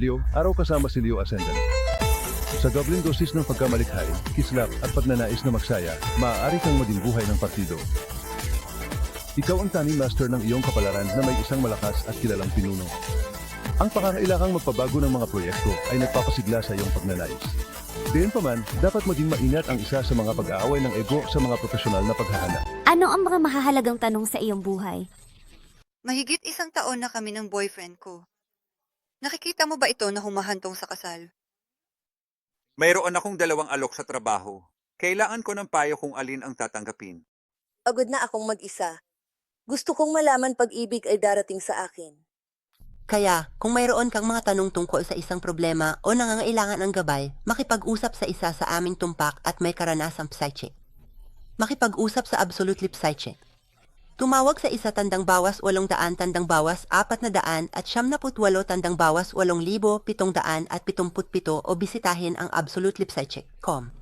Leo, araw kasama si Leo Ascendant. Sa dobleng dosis ng pagkamalikhain, kislap at pagnanais na magsaya, maaari kang maging buhay ng partido. Ikaw ang tanging master ng iyong kapalaran na may isang malakas at kilalang pinuno. Ang pangangailangang magpabago ng mga proyekto ay nagpapasigla sa iyong pagnanais. Gayunpaman, dapat maging maingat ang isa sa mga pag-aaway ng ego sa mga profesional na paghahanap. Ano ang mga mahahalagang tanong sa iyong buhay? Mahigit isang taon na kami ng boyfriend ko. Nakikita mo ba ito na humahantong sa kasal? Mayroon akong dalawang alok sa trabaho. Kailangan ko ng payo kung alin ang tatanggapin. Pagod na akong mag-isa. Gusto kong malaman pag-ibig ay darating sa akin. Kaya, kung mayroon kang mga tanong tungkol sa isang problema o nangangailangan ng gabay, makipag-usap sa isa sa aming tumpak at may karanasang psychic. Makipag-usap sa Absolute Lip Psychic. Tumawag sa isa tandang bawas walong daan tandang bawas apat na daan at siyam na putwalo tandang bawas walong libo pitong daan at pitumput pito o bisitahin ang absolutelipsychic.com.